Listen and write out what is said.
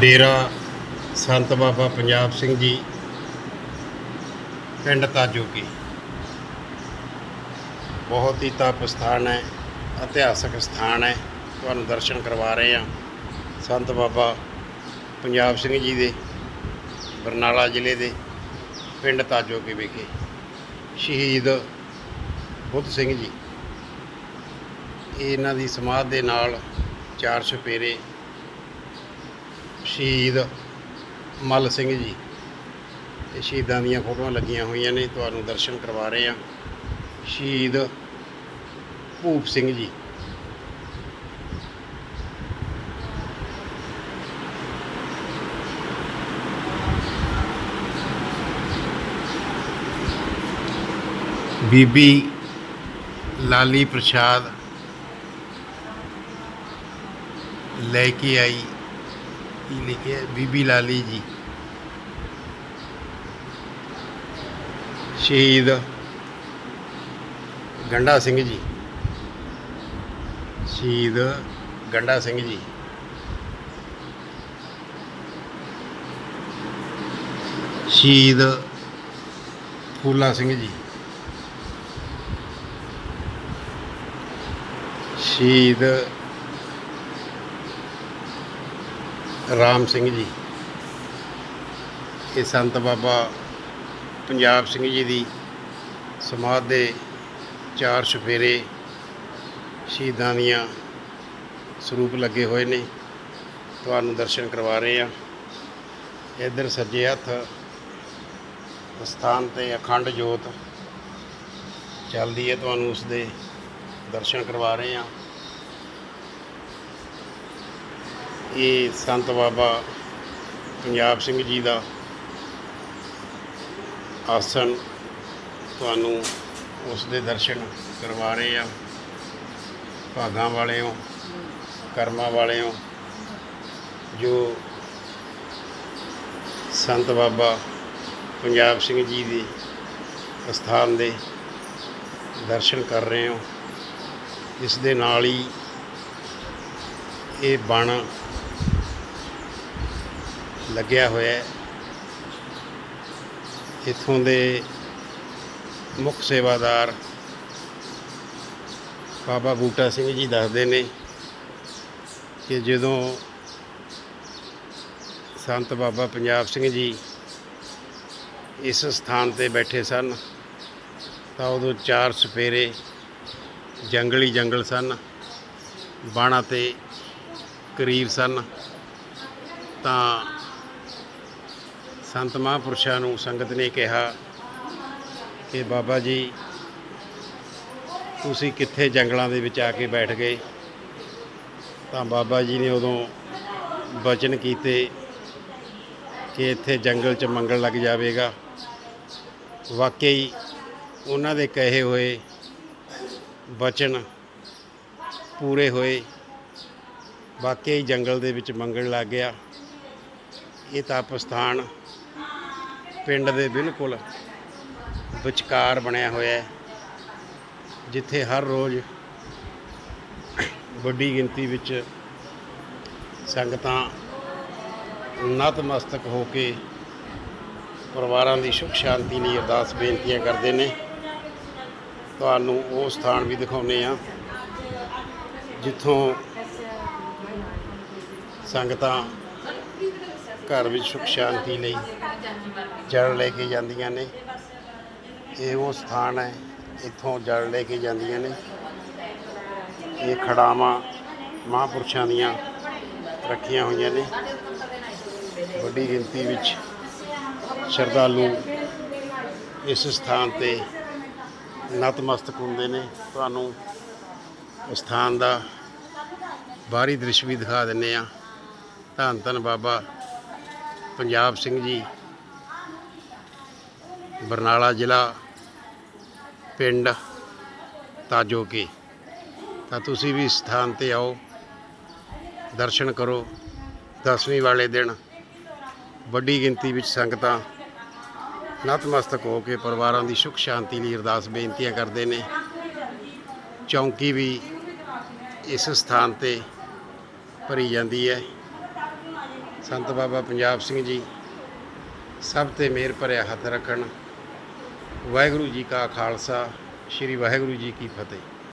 ਡੇਰਾ ਸੰਤ ਬਾਬਾ ਪੰਜਾਬ ਸਿੰਘ ਜੀ, ਪਿੰਡ ਤਾਜੋਕੀ ਬਹੁਤ ਹੀ ਤਪ ਸਥਾਨ ਹੈ, ਇਤਿਹਾਸਕ ਸਥਾਨ ਹੈ। ਤੁਹਾਨੂੰ ਦਰਸ਼ਨ ਕਰਵਾ ਰਹੇ ਹਾਂ ਸੰਤ ਬਾਬਾ ਪੰਜਾਬ ਸਿੰਘ ਜੀ ਦੇ, ਬਰਨਾਲਾ ਜ਼ਿਲ੍ਹੇ ਦੇ ਪਿੰਡ ਤਾਜੋਕੀ ਵਿਖੇ। ਸ਼ਹੀਦ ਬੁੱਧ ਸਿੰਘ ਜੀ ਇਹਨਾਂ ਦੀ ਸਮਾਧ ਦੇ ਨਾਲ ਚਾਰ ਛਪੇਰੇ ਸ਼ਹੀਦ ਮੱਲ ਸਿੰਘ ਜੀ। ਇਹ ਸ਼ਹੀਦਾਂ ਦੀਆਂ ਫੋਟੋਆਂ ਲੱਗੀਆਂ ਹੋਈਆਂ ਨੇ, ਤੁਹਾਨੂੰ ਦਰਸ਼ਨ ਕਰਵਾ ਰਹੇ ਹਾਂ। ਸ਼ਹੀਦ ਭੂਪ ਸਿੰਘ ਜੀ। ਬੀਬੀ ਲਾਲੀ ਪ੍ਰਸ਼ਾਦ ਲੈ ਕੇ ਆਈ। ਕੀ ਲਿਖਿਆ ਬੀਬੀ ਲਾਲੀ ਜੀ। ਸ਼ਹੀਦ ਗੰਡਾ ਸਿੰਘ ਜੀ। ਸ਼ਹੀਦ ਗੰਡਾ ਸਿੰਘ ਜੀ। ਸ਼ਹੀਦ ਫੂਲਾ ਸਿੰਘ ਜੀ। ਸ਼ਹੀਦ ਰਾਮ ਸਿੰਘ ਜੀ। ਇਹ ਸੰਤ ਬਾਬਾ ਪੰਜਾਬ ਸਿੰਘ ਜੀ ਦੀ ਸਮਾਧ ਦੇ ਚਾਰ ਸਫੇਰੇ ਸ਼ਹੀਦਾਂ ਦੀਆਂ ਸਰੂਪ ਲੱਗੇ ਹੋਏ ਨੇ। ਤੁਹਾਨੂੰ ਦਰਸ਼ਨ ਕਰਵਾ ਰਹੇ ਆ ਇੱਧਰ ਸੱਜੇ ਹੱਥ ਸਥਾਨ ਤੇ ਅਖੰਡ ਜੋਤ ਚੱਲਦੀ ਹੈ। ਤੁਹਾਨੂੰ ਉਸ ਦੇ ਦਰਸ਼ਨ ਕਰਵਾ ਰਹੇ ਆ ਇਹ ਸੰਤ ਬਾਬਾ ਪੰਜਾਬ ਸਿੰਘ ਜੀ ਦਾ ਆਸਣ ਤੁਹਾਨੂੰ ਉਸ ਦੇ ਦਰਸ਼ਨ ਕਰਵਾ ਰਹੇ ਆ ਭਾਗਾਂ ਵਾਲੇ ਹੋ ਕਰਮਾਂ ਵਾਲੇ ਹੋ ਜੋ ਸੰਤ ਬਾਬਾ ਪੰਜਾਬ ਸਿੰਘ ਜੀ ਦੇ ਸਥਾਨ ਦੇ ਦਰਸ਼ਨ ਕਰ ਰਹੇ ਹੋ। ਇਸ ਦੇ ਨਾਲ ਹੀ ਇਹ ਬਣ ਲੱਗਿਆ ਹੋਇਆ ਹੈ। ਇੱਥੋਂ ਦੇ ਮੁੱਖ ਸੇਵਾਦਾਰ ਬਾਬਾ ਬੂਟਾ ਸਿੰਘ ਜੀ ਦੱਸਦੇ ਨੇ ਕਿ ਜਦੋਂ ਸੰਤ ਬਾਬਾ ਪੰਜਾਬ ਸਿੰਘ ਜੀ ਇਸ ਸਥਾਨ ਤੇ ਬੈਠੇ ਸਨ, ਤਾਂ ਉਦੋਂ ਚਾਰ ਸਫੇਰੇ ਜੰਗਲੀ ਜੰਗਲ ਸਨ, ਬਾਣਾ ਤੇ ਕਰੀਬ ਸਨ। ਤਾਂ ਸੰਤ ਮਹਾਂਪੁਰਸ਼ਾਂ ਨੂੰ ਸੰਗਤ ਨੇ ਕਿਹਾ ਕਿ ਬਾਬਾ ਜੀ, ਤੁਸੀਂ ਕਿੱਥੇ ਜੰਗਲਾਂ ਦੇ ਵਿੱਚ ਆ ਕੇ ਬੈਠ ਗਏ? ਤਾਂ ਬਾਬਾ ਜੀ ਨੇ ਉਦੋਂ ਬਚਨ ਕੀਤੇ ਕਿ ਇੱਥੇ ਜੰਗਲ 'ਚ ਮੰਗਲ ਲੱਗ ਜਾਵੇਗਾ। ਵਾਕਈ ਉਹਨਾਂ ਦੇ ਕਹੇ ਹੋਏ ਬਚਨ ਪੂਰੇ ਹੋਏ। ਵਾਕਈ ਜੰਗਲ ਦੇ ਵਿੱਚ ਮੰਗਣ ਲੱਗ ਗਿਆ। ਇਹ ਤਪ ਸਥਾਨ ਪਿੰਡ ਦੇ ਬਿਲਕੁਲ ਵਿਚਕਾਰ ਬਣਿਆ ਹੋਇਆ ਹੈ, ਜਿੱਥੇ ਹਰ ਰੋਜ਼ ਵੱਡੀ ਗਿਣਤੀ ਵਿੱਚ ਸੰਗਤਾਂ ਨਤਮਸਤਕ ਹੋ ਕੇ ਪਰਿਵਾਰਾਂ ਦੀ ਸੁਖ ਸ਼ਾਂਤੀ ਲਈ ਅਰਦਾਸ ਬੇਨਤੀਆਂ ਕਰਦੇ ਨੇ। ਤੁਹਾਨੂੰ ਉਹ ਸਥਾਨ ਵੀ ਦਿਖਾਉਨੇ ਆ ਜਿੱਥੋਂ ਸੰਗਤਾਂ ਘਰ ਵਿੱਚ ਸੁਖ ਸ਼ਾਂਤੀ ਲਈ ਜਲ ਲੈ ਕੇ ਜਾਂਦੀਆਂ ਨੇ। ਇਹ ਉਹ ਸਥਾਨ ਹੈ, ਇੱਥੋਂ ਜਲ ਲੈ ਕੇ ਜਾਂਦੀਆਂ ਨੇ। ਇਹ ਖੜਾਵਾਂ ਮਹਾਂਪੁਰਸ਼ਾਂ ਦੀਆਂ ਰੱਖੀਆਂ ਹੋਈਆਂ ਨੇ। ਵੱਡੀ ਗਿਣਤੀ ਵਿੱਚ ਸ਼ਰਧਾਲੂ ਇਸ ਸਥਾਨ ਤੇ ਨਤਮਸਤਕ ਹੁੰਦੇ ਨੇ। ਤੁਹਾਨੂੰ ਸਥਾਨ ਦਾ ਬਾਹਰੀ ਦ੍ਰਿਸ਼ ਵੀ ਦਿਖਾ ਦਿੰਨੇ ਆ ਧੰਨ ਧੰਨ ਬਾਬਾ ਪੰਜਾਬ ਸਿੰਘ ਜੀ, ਬਰਨਾਲਾ ਜ਼ਿਲ੍ਹਾ ਪਿੰਡ ਤਾਜੋਕੇ। ਤਾਂ ਤੁਸੀਂ ਵੀ ਇਸ ਸਥਾਨ ਤੇ ਆਓ, ਦਰਸ਼ਨ ਕਰੋ। ਦਸਵੀਂ ਵਾਲੇ ਦਿਨ ਵੱਡੀ ਗਿਣਤੀ ਵਿੱਚ ਸੰਗਤਾਂ ਨਤਮਸਤਕ ਹੋ ਕੇ ਪਰਿਵਾਰਾਂ ਦੀ ਸੁਖ ਸ਼ਾਂਤੀ ਲਈ ਅਰਦਾਸ ਬੇਨਤੀਆਂ ਕਰਦੇ ਨੇ। ਚੌਂਕੀ ਵੀ ਇਸ ਸਥਾਨ ਤੇ ਭਰੀ ਜਾਂਦੀ ਹੈ। ਸੰਤ ਬਾਬਾ ਪੰਜਾਬ ਸਿੰਘ ਜੀ, ਸਭ ਤੇ ਮਿਹਰ ਭਰਿਆ ਹੱਥ ਰੱਖਣ। ਵਾਹਿਗੁਰੂ ਜੀ ਕਾ ਖਾਲਸਾ, ਸ੍ਰੀ ਵਾਹਿਗੁਰੂ ਜੀ ਕੀ ਫਤਿਹ।